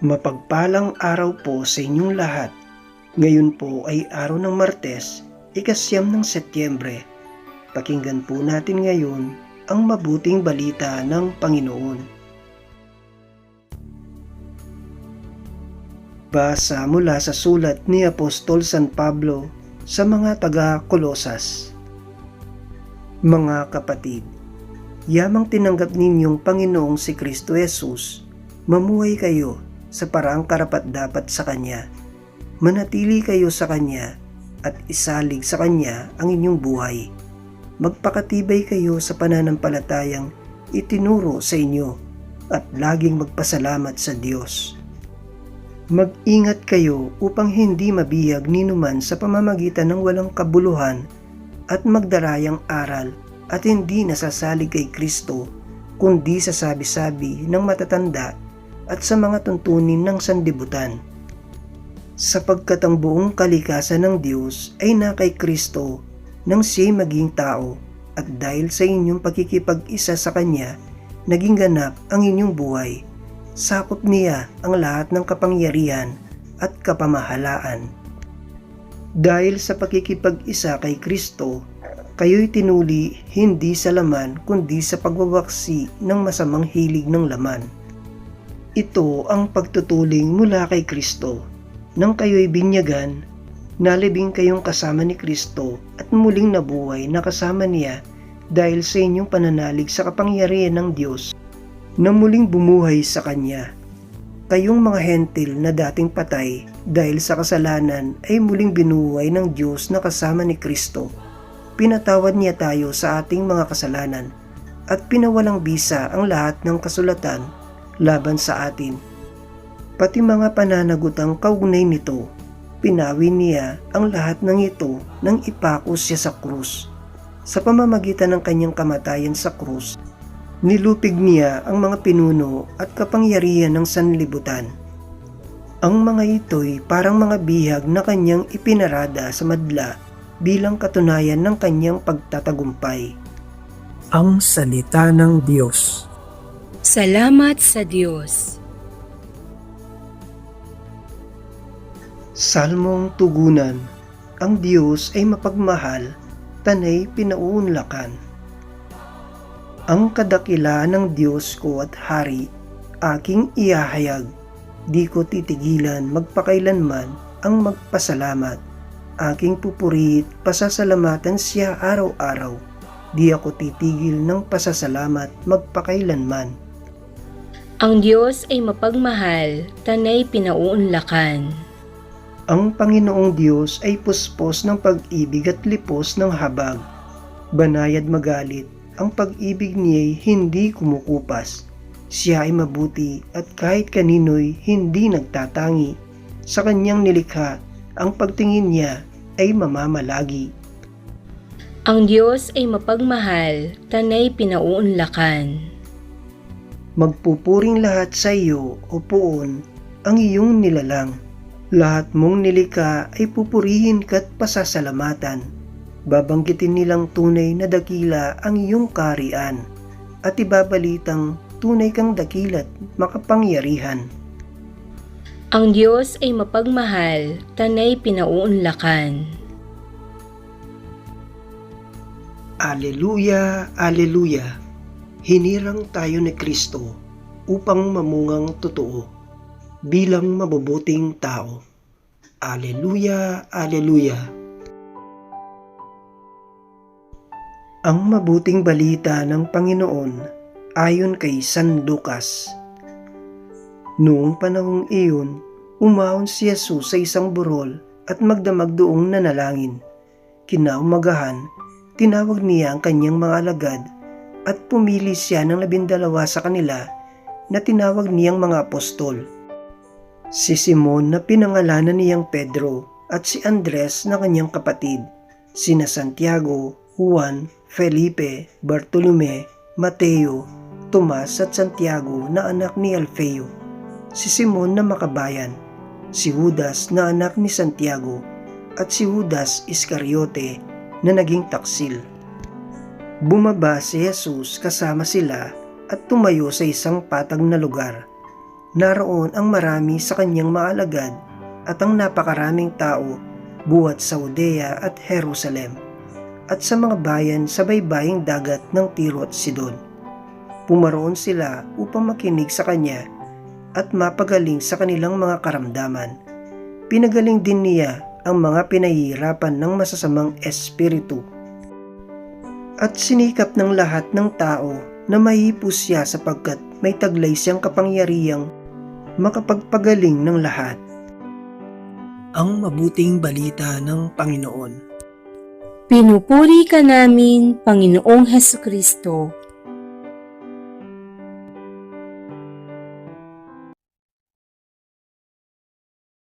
Mapagpalang araw po sa inyong lahat. Ngayon po ay araw ng Martes, ikasyam ng Setyembre. Pakinggan po natin ngayon ang mabuting balita ng Panginoon. Basa mula sa sulat ni Apostol San Pablo sa mga taga-Kolosas. Mga kapatid, yamang tinanggap ninyong Panginoong si Kristo Jesus, mamuhay kayo sa paraang karapat-dapat sa Kanya. Manatili kayo sa Kanya at isalig sa Kanya ang inyong buhay. Magpakatibay kayo sa pananampalatayang itinuro sa inyo at laging magpasalamat sa Diyos. Mag-ingat kayo upang hindi mabiyag ni numan sa pamamagitan ng walang kabuluhan at magdarayang aral at hindi nasasalig kay Kristo kundi sa sabi-sabi ng matatanda at sa mga tuntunin ng sandibutan. Sapagkat ang buong kalikasan ng Diyos ay na kay Kristo nang siya'y maging tao at dahil sa inyong pagkikipag-isa sa Kanya, naging ganap ang inyong buhay. Sakop niya ang lahat ng kapangyarihan at kapamahalaan. Dahil sa pagkikipag-isa kay Kristo, kayo'y tinuli hindi sa laman kundi sa pagwawaksi ng masamang hilig ng laman ito ang pagtutuling mula kay Kristo. Nang kayo'y binyagan, nalibing kayong kasama ni Kristo at muling nabuhay na kasama niya dahil sa inyong pananalig sa kapangyarihan ng Diyos na muling bumuhay sa Kanya. Kayong mga hentil na dating patay dahil sa kasalanan ay muling binuhay ng Diyos na kasama ni Kristo. Pinatawad niya tayo sa ating mga kasalanan at pinawalang bisa ang lahat ng kasulatan laban sa atin. Pati mga pananagutang kaugnay nito, pinawin niya ang lahat ng ito nang ipako siya sa krus. Sa pamamagitan ng kanyang kamatayan sa krus, nilupig niya ang mga pinuno at kapangyarihan ng sanlibutan. Ang mga ito'y parang mga bihag na kanyang ipinarada sa madla bilang katunayan ng kanyang pagtatagumpay. Ang Salita ng Diyos Salamat sa Diyos. Salmong Tugunan Ang Diyos ay mapagmahal, tanay pinauunlakan. Ang kadakilaan ng Diyos ko at Hari, aking iahayag. Di ko titigilan magpakailanman ang magpasalamat. Aking pupurit, pasasalamatan siya araw-araw. Di ako titigil ng pasasalamat magpakailanman. Ang Diyos ay mapagmahal, tanay pinauunlakan. Ang Panginoong Diyos ay puspos ng pag-ibig at lipos ng habag. Banayad magalit, ang pag-ibig niya'y hindi kumukupas. Siya ay mabuti at kahit kanino'y hindi nagtatangi. Sa kanyang nilikha, ang pagtingin niya ay mamamalagi. Ang Diyos ay mapagmahal, tanay pinauunlakan. Magpupuring lahat sa iyo, o poon, ang iyong nilalang. Lahat mong nilika ay pupurihin ka't pasasalamatan. Babanggitin nilang tunay na dakila ang iyong karian at ibabalitang tunay kang dakilat makapangyarihan. Ang Diyos ay mapagmahal, tanay pinauunlakan. Aleluya, Aleluya! Hinirang tayo ni Kristo upang mamungang totoo bilang mabubuting tao. Aleluya, Aleluya! Ang mabuting balita ng Panginoon ayon kay San Lucas. Noong panahong iyon, umahon si Jesus sa isang burol at magdamag doong nanalangin. Kinaumagahan, tinawag niya ang kanyang mga alagad at pumili siya ng labindalawa sa kanila na tinawag niyang mga apostol. Si Simon na pinangalanan niyang Pedro at si Andres na kanyang kapatid, sina Santiago, Juan, Felipe, Bartolome, Mateo, Tomas at Santiago na anak ni Alfeo, si Simon na makabayan, si Judas na anak ni Santiago, at si Judas Iscariote na naging taksil. Bumaba si Jesus kasama sila at tumayo sa isang patag na lugar. naroon ang marami sa kanyang maalagad at ang napakaraming tao buwat sa Judea at Jerusalem at sa mga bayan sa baybaying dagat ng Tiro at Sidon. Pumaroon sila upang makinig sa kanya at mapagaling sa kanilang mga karamdaman. Pinagaling din niya ang mga pinahihirapan ng masasamang espiritu. At sinikap ng lahat ng tao na mahipos siya sapagkat may taglay siyang kapangyarihang makapagpagaling ng lahat. Ang mabuting balita ng Panginoon. Pinupuri ka namin, Panginoong Heso Kristo.